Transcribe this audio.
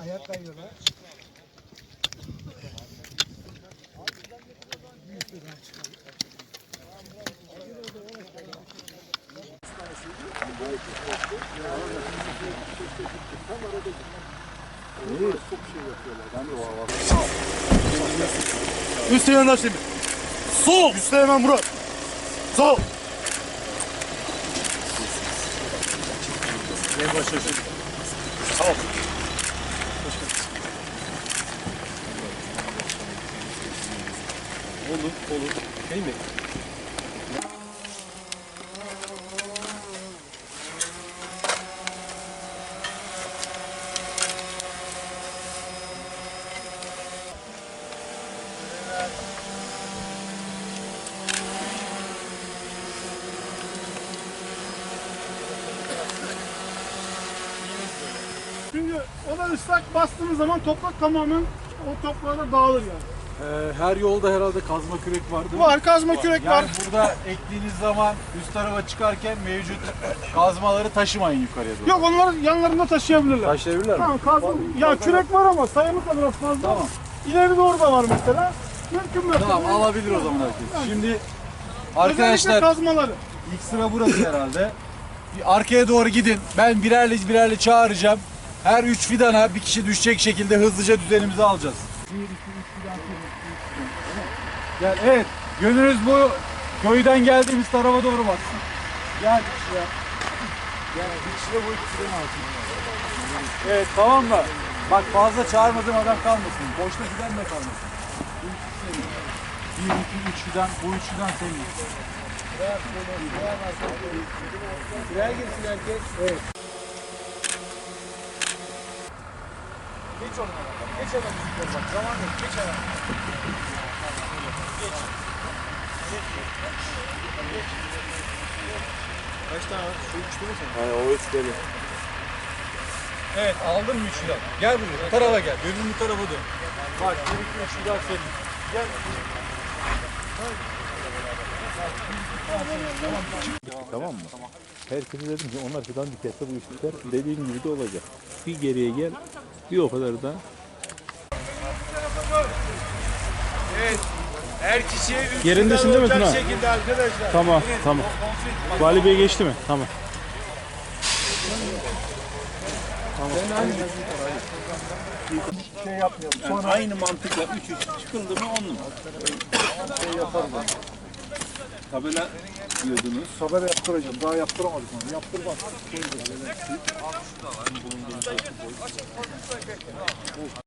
Ayak kayıyorlar. Üsteğmen Naşdemir. Sol. Üsteğmen Murat. Sol. Başa şimdi. Sağ ol. Olur, olur. Değil mi? Çünkü o da ıslak bastığınız zaman toprak tamamen o toprağa da dağılır yani. Ee, her yolda herhalde kazma kürek vardır. Var kazma kürek var. Yani burada ektiğiniz zaman üst tarafa çıkarken mevcut kazmaları taşımayın yukarıya doğru. Yok onları yanlarında taşıyabilirler. Taşıyabilirler mi? Tamam kazma. Ya kürek var ama sayımız da biraz fazla. Tamam. İleri doğru da var mesela. Mümkün mü? Tamam alabilir o zaman herkes. Şimdi Özellikle arkadaşlar kazmaları. ilk sıra burası herhalde. Bir arkaya doğru gidin. Ben birerle birerle çağıracağım. Her üç fidana bir kişi düşecek şekilde hızlıca düzenimizi alacağız. Bir, iki, üç fidan, bir, iki, fidan. Gel evet. Gönlünüz bu köyden geldiğimiz tarafa doğru baksın. Gel şuraya. Gel bir kişi de bu ikisinden alsın. Evet tamam mı? Bak fazla çağırmadığım adam kalmasın. Boşta fidan da kalmasın. Bir, iki, üç fidan. Bu üç fidan senin. Sıraya girsin herkes. Evet. Geç onlara. Geç hemen bizimkileri bak. Zaman yok. Geç hemen. Geç. Geç. Geç. Kaç tane var? Şu üçlü mü senin? Hayır o üç deli. Evet aldın mı üçlü? Gel buraya. Bu tarafa gel. Gözün bu tarafa dön. Bak bir iki üçlü daha senin. Gel. Tamam mı? Herkese dedim ki onlar fidan dikerse bu iş biter. Dediğim gibi de olacak. Bir geriye gel. Bir o kadar da Her kişiye üç Yerindesin değil mi Tuna? şekilde arkadaşlar. Tamam, tamam. Vali Bey geçti mi? Tamam. Sonra aynı mantıkla 3 3 çıkıldı mı 10 numara. Tabela diyordunuz. Tabela yaptıracağım. Daha yaptıramadık onu. Yaptır bak.